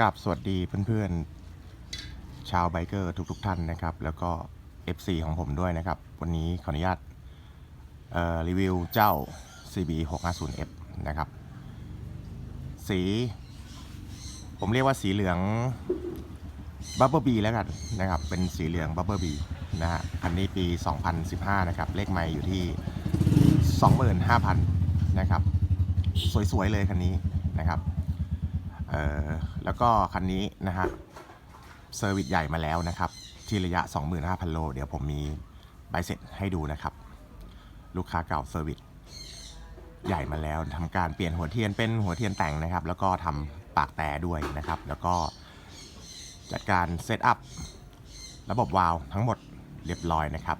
กับสวัสดีเพื่อนๆ ชาวไบเกอร์ทุกๆทท่านนะครับ แล้วก็ FC ของผมด้วยนะครับ วันนี้ขออนุญาตรีวิวเจ้า CB 650F นะครับ สี ผมเรียกว่าสีเหลืองบับเบิลบีแล้วกันนะครับ เป็นสีเหลืองบับเบิลบีนะฮะคันนี้ปี 2015 นะครับ เลขไม่อยู่ที่ 25,000 นะครับ สวยๆเลยคันนี้นะครับ เออแล้วก็คันนี้นะฮะเซอร์วิสใหญ่มาแล้วนะครับ ที่ระยะ 25,000 โล เดี๋ยวผมมีใบเสร็จให้ดูนะครับ ลูกค้าเก่าเซอร์วิสใหญ่มาแล้วทำการเปลี่ยนหัวเทียนเป็นหัวเทียนแต่งนะครับ แล้วก็ทำปากแต่ด้วยนะครับ แล้วก็จัดการเซตอัพระบบวาล์วทั้งหมดเรียบร้อยนะครับ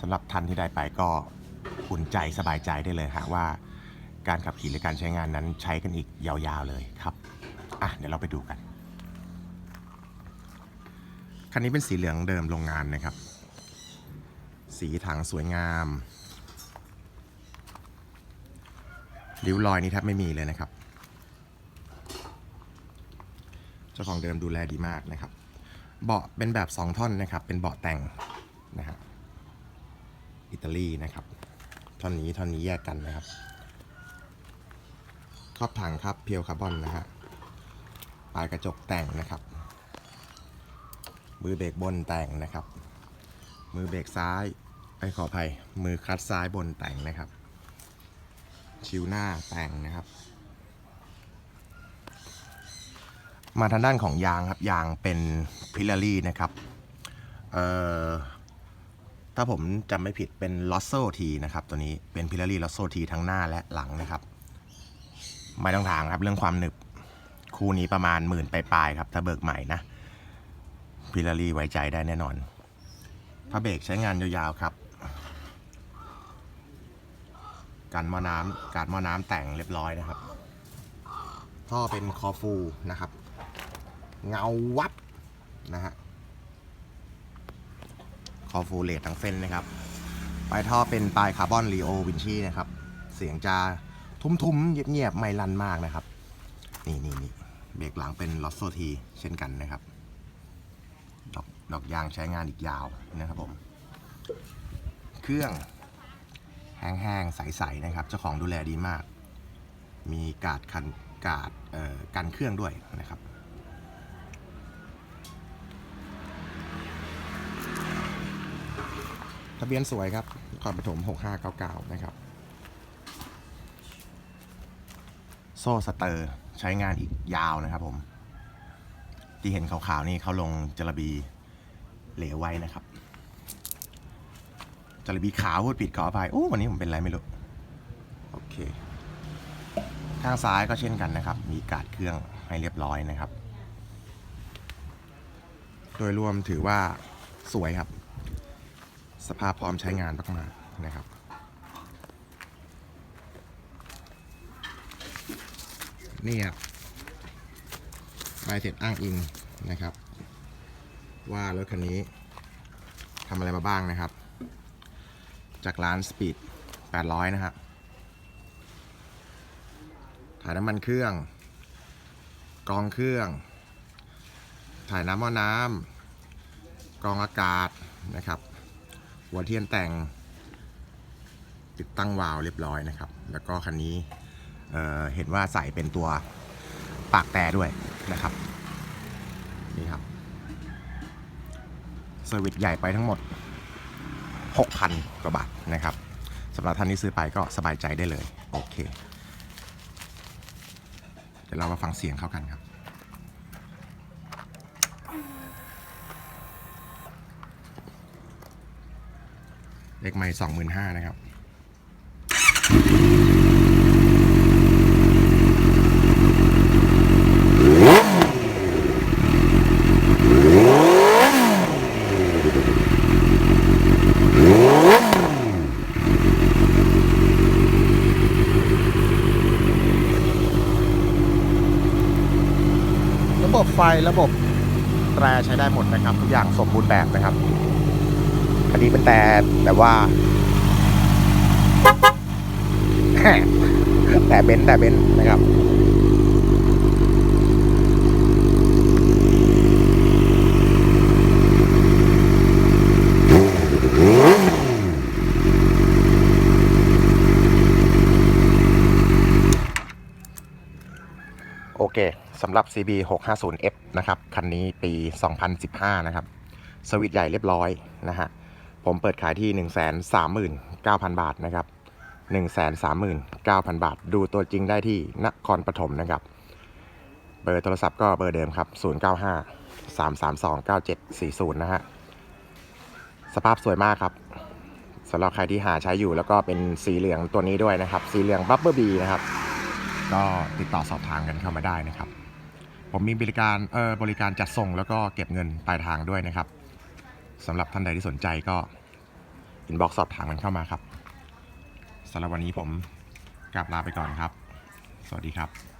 สำหรับท่านที่ได้ไปก็อุ่นใจสบายใจได้เลยฮะว่าการขับขี่และการใช้งานนั้นใช้กันอีกยาวๆเลยครับ อะเดี๋ยวเราไปดูกัน คันนี้เป็นสีเหลืองเดิมโรงงานนะครับ สีถังสวยงามริ้วรอยนี่แทบไม่มีเลยนะครับ เจ้าของเดิมดูแลดีมากนะครับ เบาะเป็นแบบ 2 ท่อนนะครับ เป็นเบาะแต่งนะฮะอิตาลีนะครับ ท่อนนี้ท่อนนี้แยกกันนะครับครอบถังครับเพียวคาร์บอนนะฮะ ปลายกระจกแต่งนะครับ มือเบรกบนแต่งนะครับ มือเบรกซ้ายไปขออภัย มือคลัตช์ซ้ายบนแต่งนะครับ ชิวหน้าแต่งนะครับ มาทางด้านของยางครับ ยางเป็นพิลารี่นะครับ เอ่อ ถ้าผมจำไม่ผิดเป็นลอสโซทีนะครับ ตัวนี้เป็นพิลารี่ลอสโซทีทั้งหน้าและหลังนะครับ ไม่ต้องถามครับเรื่องความหนึบ คู่นี้ประมาณหมื่นปลายๆครับ ถ้าเบิกใหม่นะพิลารีไว้ใจได้แน่นอนพระเบรกใช้งานยาวๆครับ กันมอน้ำการมอน้ำแต่งเรียบร้อยนะครับ ท่อเป็นคอฟูนะครับ เงาวับนะฮะคอฟูเลททั้งเส้นนะครับ ปลายท่อเป็นปลายคาร์บอนรีโอวินชีนะครับ เสียงจะทุ้มๆเงียบๆไม่ลั่นมากนะครับ นี่นี่นี่ เบรกหลังเป็นลอสโซทีเช่นกันนะครับ ดอกดอกยางใช้งานอีกยาวนะครับผม เครื่องแห้งๆ ใสๆนะครับ เจ้าของดูแลดีมาก มีกาดคันกาดกันเครื่องด้วยนะครับทะเบียนสวยครับนครปฐม 6599 นะครับ โซ่สเตอร์ ใช้งานอีกยาวนะครับผม ที่เห็นขาวๆนี่เขาลงจระบีเหลวไว้นะครับจระบีขาวพูดผิดขออภัยโอ้วันนี้ผมเป็นไรไม่รู้ โอเค ข้างซ้ายก็เช่นกันนะครับ มีการ์ดเครื่องให้เรียบร้อยนะครับ โดยรวมถือว่าสวยครับ สภาพพร้อมใช้งานมากๆนะครับ นี่ครับใบเสร็จอ้างอิงนะครับ ว่ารถคันนี้ทำอะไรมาบ้างนะครับ จากร้านสปีด800 นะครับถ่ายน้ำมันเครื่อง กองเครื่อง ถ่ายน้ำหม้อน้ำกองอากาศนะครับ หัวเทียนแต่ง ติดตั้งวาล์วเรียบร้อยนะครับ แล้วก็คันนี้ เเห็นว่าใส่เป็นตัวปากแต่ด้วยนะครับ นี่ครับเซอร์วิสใหญ่ไปทั้งหมด 6,000 กว่าบาทนะครับสำหรับท่านที่ซื้อไปก็สบายใจได้เลย โอเค เดี๋ยวเรามาฟังเสียงเขากันครับเลขไม่สองหมื่นห้านะครับ ไฟระบบแตรใช้ได้หมดนะครับ ทุกอย่างสมบูรณ์แบบนะครับคันนี้เป็นแต่แต่ว่า แต่เบนแต่เบนนะครับ โอเคสำหรับ CB 650F นะครับคันนี้ปี 2015 นะครับ สวิตใหญ่เรียบร้อยนะฮะผมเปิดขายที่ 139,000 บาทนะครับ 139,000 บาท ดูตัวจริงได้ที่นครปฐมนะครับ เบอร์โทรศัพท์ก็เบอร์เดิมครับ 095 332 9740 นะฮะ สภาพสวยมากครับสำหรับใครที่หาใช้อยู่แล้วก็เป็นสีเหลืองตัวนี้ด้วยนะครับ สีเหลืองบับเบิลบีนะครับ ก็ติดต่อสอบถามกันเข้ามาได้นะครับ ผมมีบริการเออบริการจัดส่งแล้วก็เก็บเงินปลายทางด้วยนะครับสำหรับท่านใดที่สนใจก็อินบ็อกซ์สอบถามกันเข้ามาครับสำหรับวันนี้ผมกลับลาไปก่อนครับ สวัสดีครับ